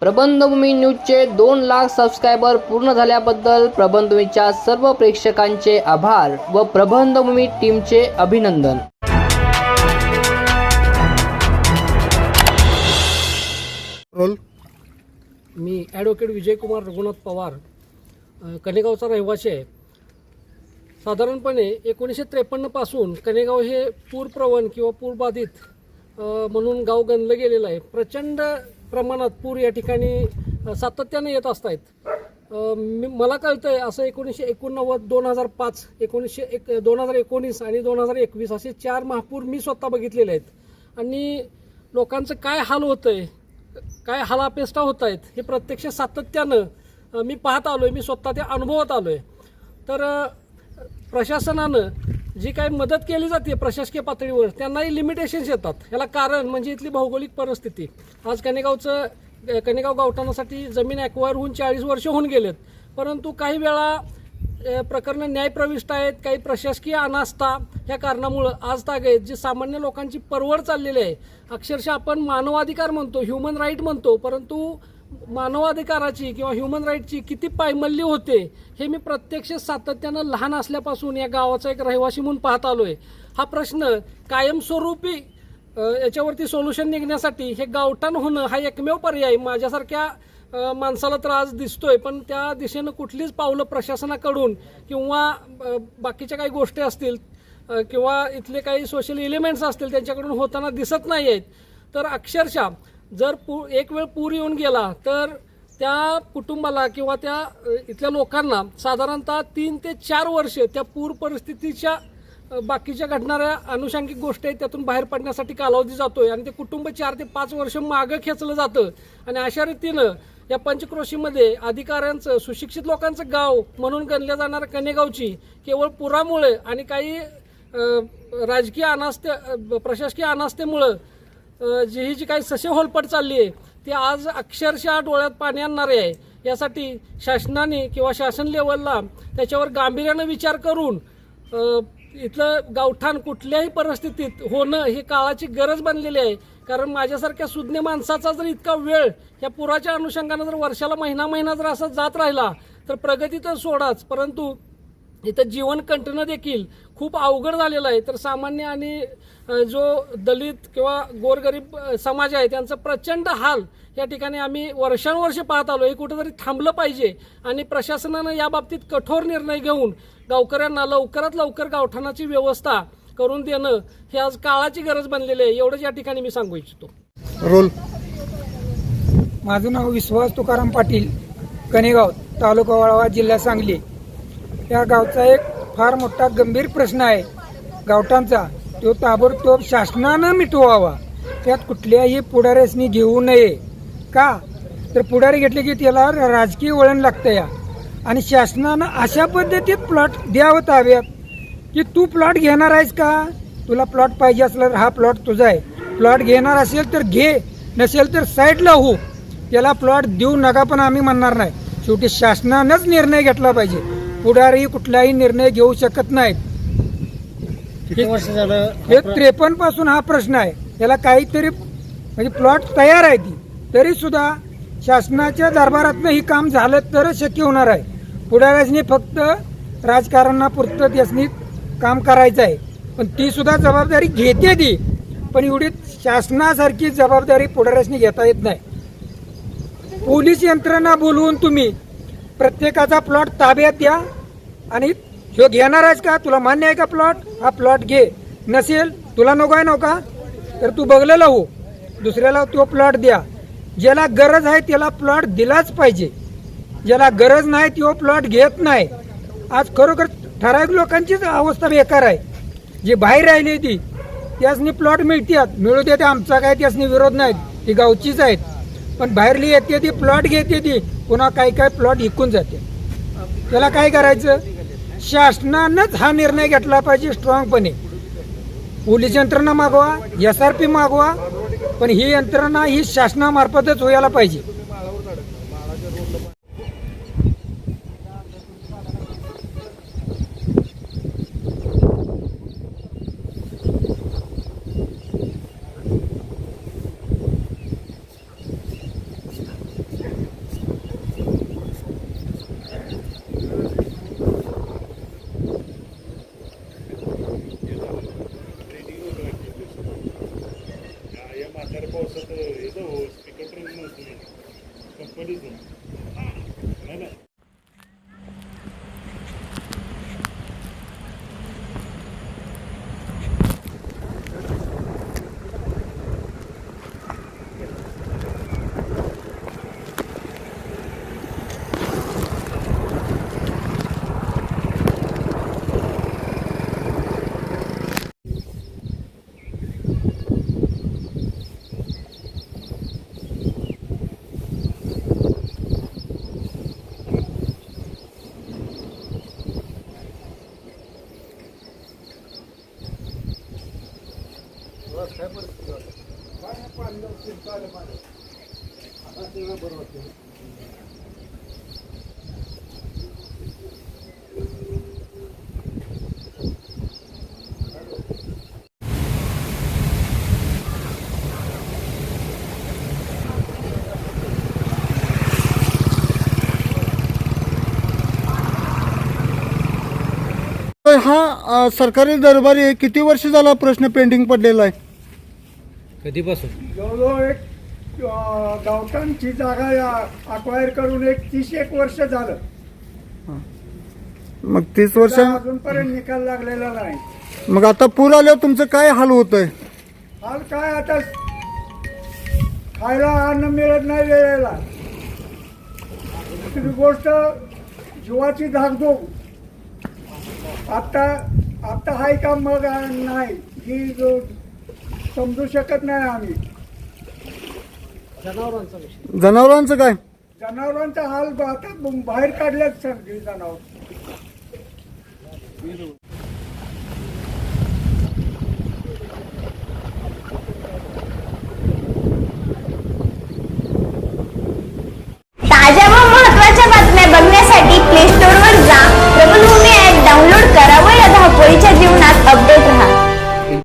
प्रबंधभूमी न्यूजचे दोन लाख सबस्क्रायबर पूर्ण झाल्याबद्दल प्रबंधभूमीच्या सर्व प्रेक्षकांचे आभार व प्रबंधभूमी टीमचे अभिनंदन. रोल. मी ॲडव्होकेट विजयकुमार रघुनाथ पवार अ, कनेगावचा रहिवासी आहे. साधारणपणे एकोणीसशे त्रेपन्नपासून कनेगाव हे पूरप्रवण किंवा पूरबाधित अ, म्हणून गाव गणलं गेलेलं आहे. प्रचंड प्रमाणात पूर या ठिकाणी सातत्याने येत असत आहेत मला कळतं आहे असं एकोणीसशे एकोणनव्वद दोन हजार पाच एकोणीसशे एक दोन हजार एकोणीस आणि दोन हजार एकवीस असे चार महापूर मी स्वतः बघितलेले आहेत. आणि लोकांचं काय हाल होतं आहे काय हालापेष्टा होत आहेत हे प्रत्यक्ष सातत्यानं मी पाहत आलो आहे मी स्वतः ते अनुभवत आलो आहे तर प्रशासनानं जी काही मदत केली जाते प्रशासकीय पातळीवर त्यांनाही लिमिटेशन्स येतात. ह्याला कारण म्हणजे इथली भौगोलिक परिस्थिती. आज कनेगावचं कनेगाव गावठाणासाठी जमीन ॲक्वायर होऊन चाळीस वर्ष होऊन गेलेत. परंतु काही वेळा प्रकरणं न्यायप्रविष्ट आहेत काही प्रशासकीय अनास्था ह्या कारणामुळं आज ताग आहेत. जी सामान्य लोकांची परवड चाललेली आहे. अक्षरशः आपण मानवाधिकार म्हणतो ह्युमन राईट म्हणतो परंतु मानवाधिकाराची किंवा ह्युमन राईटची किती पायमल्ली होते हे मी प्रत्यक्ष सातत्यानं लहान असल्यापासून या गावाचा एक रहिवासी म्हणून पाहत आलोय. हा प्रश्न कायमस्वरूपी याच्यावरती सोल्युशन निघण्यासाठी हे गावठाण होणं हा एकमेव पर्याय माझ्यासारख्या माणसाला तर आज दिसतोय पण त्या दिशेनं कुठलीच पावलं प्रशासनाकडून किंवा बाकीच्या काही गोष्टी असतील किंवा इथले काही सोशल एलिमेंट्स असतील त्यांच्याकडून होताना दिसत नाही आहेत तर अक्षरशः जर पू एक वेळ पूर येऊन गेला तर त्या कुटुंबाला किंवा त्या इथल्या लोकांना साधारणतः तीन ते चार वर्ष त्या पूर परिस्थितीच्या बाकीच्या घडणाऱ्या अनुषंगिक गोष्टी आहेत त्यातून बाहेर पडण्यासाठी कालावधी जातोय आणि ते कुटुंब चार ते पाच वर्ष मागं खेचलं जातं. आणि अशा रीतीनं या पंचक्रोशीमध्ये अधिकाऱ्यांचं सुशिक्षित लोकांचं गाव म्हणून गणल्या जाणाऱ्या कनेगावची केवळ पुरामुळे आणि काही राजकीय अनास्ते प्रशासकीय अनास्थेमुळं जी ही जी काही ससे होलपट चालली आहे ती आज अक्षरशः डोळ्यात पाणी आणणारे आहे. यासाठी शासनाने किंवा शासन लेवलला त्याच्यावर गांभीर्यानं विचार करून इथलं गावठाण कुठल्याही परिस्थितीत होणं ही काळाची गरज बनलेली आहे. कारण माझ्यासारख्या सुज्ञ माणसाचा जर इतका वेळ या पुराच्या अनुषंगानं जर वर्षाला महिना महिना जर असा जात राहिला तर प्रगती तर सोडाच परंतु इथं जीवन कंटणं देखील खूप अवघड झालेलं आहे. तर सामान्य आणि जो दलित किंवा गोरगरीब समाज आहे त्यांचं प्रचंड हाल या ठिकाणी आम्ही वर्षानुवर्ष पाहत आलो. हे कुठेतरी थांबलं पाहिजे आणि प्रशासनानं या बाबतीत कठोर निर्णय घेऊन गावकऱ्यांना लवकरात लवकर गावठाणाची व्यवस्था करून देणं हे आज काळाची गरज बनलेली आहे. एवढंच या ठिकाणी मी सांगू इच्छितो. रोल. माझं नाव विश्वास तुकाराम पाटील कनेगाव तालुका वाळवा जिल्हा सांगली. या गावचा एक फार मोठा गंभीर प्रश्न आहे. गावठांचा तो ताबडतोब शासनानं मिटवावा. त्यात कुठल्याही पुढाऱ्यासनी घेऊ नये. का? तर पुढारी घेतले की त्याला राजकीय वळण लागतं या. आणि शासनानं अशा पद्धतीत प्लॉट द्यावं ताब्यात की तू प्लॉट घेणार आहेस का? तुला प्लॉट पाहिजे असला तर हा प्लॉट तुझा आहे. प्लॉट घेणार असेल तर घे. नसेल तर साईडला हो. त्याला प्लॉट देऊ नका पण आम्ही म्हणणार नाही. शेवटी शासनानंच निर्णय घेतला पाहिजे. पुढारी कुठलाही निर्णय घेऊ शकत नाहीत. किती वर्ष झालं हे त्रेपन्नपासून हा प्रश्न आहे. त्याला काहीतरी म्हणजे प्लॉट तयार आहे ती. तरी सुद्धा शासनाच्या दरबारातनं ही काम झालं तरच शक्य होणार आहे. पुढाऱ्यासनी फक्त राजकारणापुरतं त्यासनी काम करायचं आहे. पण ती सुद्धा जबाबदारी घेते ती. पण एवढी शासनासारखी जबाबदारी पुढाऱ्यासनी घेता येत नाही. पोलीस यंत्रणा बोलवून तुम्ही प्रत्येकाचा प्लॉट ताब्यात द्या आणि ह्यो घेणार आहेस का? तुला मान्य आहे का प्लॉट हा प्लॉट घे. नसेल तुला नको आहे नका तर तू बघलेला हो. दुसऱ्याला तो प्लॉट द्या. ज्याला गरज आहे त्याला प्लॉट दिलाच पाहिजे. ज्याला गरज नाही तो प्लॉट घेत नाही. आज खरोखर ठराविक लोकांचीच अवस्था बेकार आहे. जी बाहेर राहिली ती त्यासनी प्लॉट मिळतात मिळू देते आमचा काय त्यासनी विरोध नाही. ती गावचीच आहेत. पण बाहेरली येते ती प्लॉट घेते ती. पुन्हा काही काही प्लॉट विकून जाते. त्याला काय करायचं? शासनानंच हा निर्णय घेतला पाहिजे स्ट्रॉंगपणे पोलीस यंत्रणा मागवा एस आर पी मागवा पण ही यंत्रणा ही शासनामार्फतच व्हायला पाहिजे तर हा सरकारी दरबारी किती वर्ष झाला प्रश्न पेंडिंग पडलेला आहे? कधीपासून? जवळजवळ एक अं, गावठाणची जागा अक्वायर करून एक तीस एक वर्ष झालं. मग तीस वर्ष त्याचा अजूनपर्यंत निकाल लागलेला नाही. मग आता पूर आल्यावर तुमचं काय हाल होत आहे हाल काय आता? खायला अन्न मिळत नाही वेळेला. दुसरी गोष्ट जीवाची धाकधूक. आता आता हाय का मग नाही? ही जो समजू शकत नाही आम्ही. जनावरांचा विषय. जनावरांचं काय? जनावरांचा हाल आता बाहेर काढल्याच सगळी जनावर.